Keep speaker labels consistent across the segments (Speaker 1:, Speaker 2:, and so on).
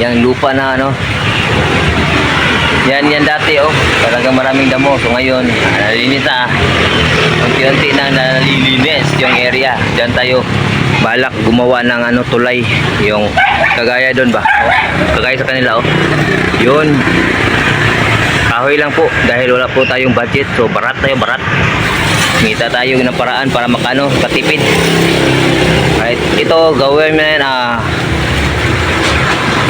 Speaker 1: Yang lupa na ano. Yan, yan dati oh. Talagang maraming damo. So ngayon, ah, nalinis na. Unti-unti na nalilinis yung area. Diyan tayo balak gumawa ng ano tulay. Yung kagaya doon ba? Kagaya sa kanila oh. Yun. Kahoy lang po dahil wala po tayong budget. So barat tayo, barat. Ngita tayo ng paraan para makano, katipid. Right. Ito gawin na yan, ah,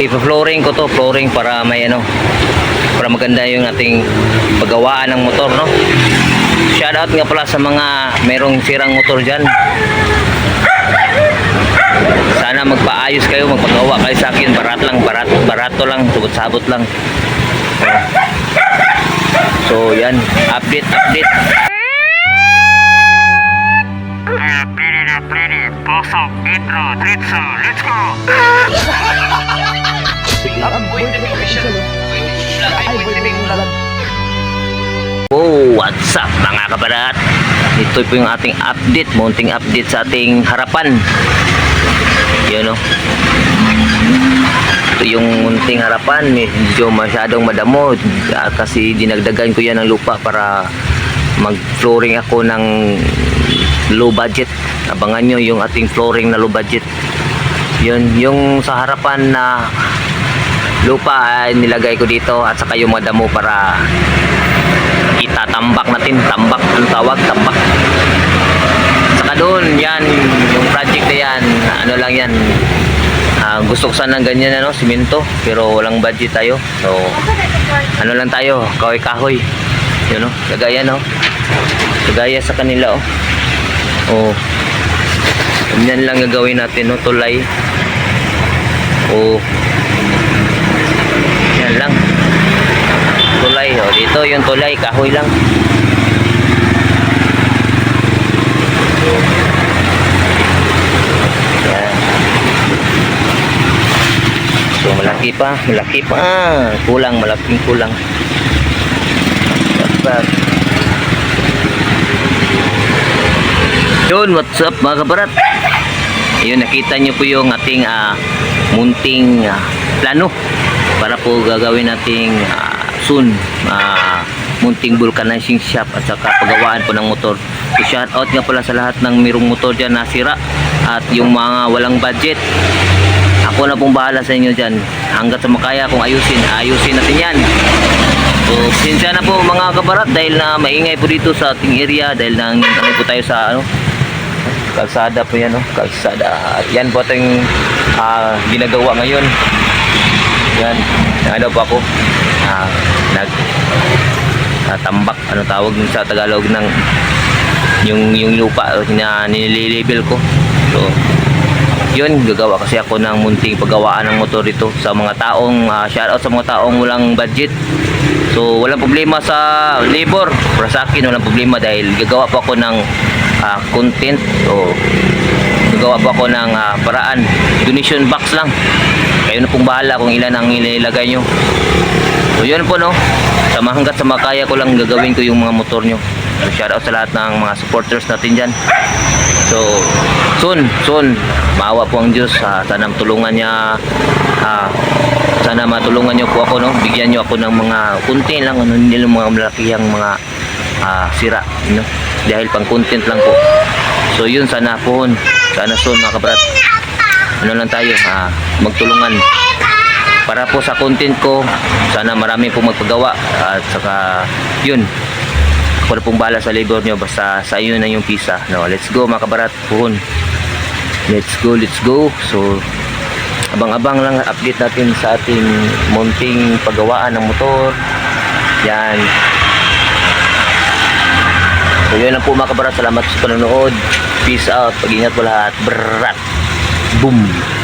Speaker 1: ipa-flooring ko to, flooring para may ano, para maganda yung ating paggawaan ng motor, no? Shout out nga pala sa mga merong sirang motor dyan. Sana magpaayos kayo, magpagawa kayo sa akin. Barat lang, barat, barato lang, sabot-sabot lang. So, yan. Update, update.
Speaker 2: Ready na ready. Pasok, intro, diretso, let's go!
Speaker 1: Oh, what's up mga kabarat? Ito po yung ating update, munting update sa ating harapan. Yun o. Ito yung munting harapan, medyo masyadong madamo ah, kasi dinagdagan ko yan ng lupa para mag-flooring ako ng low budget. Abangan nyo yung ating flooring na low budget. Yun, yung sa harapan na lupa ay nilagay ko dito at saka yung mga damo para itatambak natin. Tambak ang tawag? Tambak. Saka doon yan yung project na yan ano lang yan. Ah, gusto ko sana ng ganyan ano simento pero walang budget tayo. So ano lang tayo kahoy kahoy yun no? Kagaya no? Kagaya sa kanila oh. Oh. Yan lang gagawin natin no tulay. Oh yan lang. Tulay oh dito yung tulay kahoy lang. Yan. So malaki pa malaki pa. Ah, kulang malaking kulang. Dapat. yun what's up mga kabarat? Ayun, nakita nyo po yung ating ah, munting ah, plano para po gagawin nating ah, soon ah, munting vulcanizing shop at saka paggawaan po ng motor. So shout out nga pala sa lahat ng mirong motor dyan na sira at yung mga walang budget. Ako na pong bahala sa inyo dyan. Hanggat sa makaya kung ayusin, ayusin natin yan. So, sinsya na po mga kabarat dahil na maingay po dito sa ating area dahil nang ano po tayo sa ano, kalsada po yan, no? kalsada. Yan po ating ah, ginagawa ngayon. Yan, ano po ako, ah, nag ah, tambak, ano tawag dun sa Tagalog ng yung yung lupa na nililabel ko. So, yun, gagawa kasi ako ng munting paggawaan ng motor dito sa mga taong, ah, shoutout sa mga taong walang budget. So, walang problema sa labor. Para sa akin, walang problema dahil gagawa po ako ng ah, content. So, gagawa po ako ng ah, paraan. Donation box lang. Kayo na pong bahala kung ilan ang ilalagay nyo. So, yun po, no. Sa hanggat sa makaya ko lang gagawin ko yung mga motor nyo. So, shoutout sa lahat ng mga supporters natin dyan. So, soon, soon, maawa po ang Diyos. Ah, sana tulungan niya, ah, sana matulungan niyo po ako, no? Bigyan niyo ako ng mga kunti lang, ano, hindi lang mga malakihang mga ah, sira, no? Dahil pang content lang po. So, yun, sana po, sana soon, mga kabrat. Ano lang tayo, ah, magtulungan. Para po sa content ko, sana marami po magpagawa. At saka, yun, ako na pong bahala sa labor nyo. Basta sa iyo na yung pisa. No let's go mga kabarat. Puhon. Let's go let's go. So abang-abang lang update natin sa ating munting paggawaan ng motor. Yan. So yun lang po mga kabarat. Salamat sa panonood. Peace out. Pag-ingat po lahat. Brat boom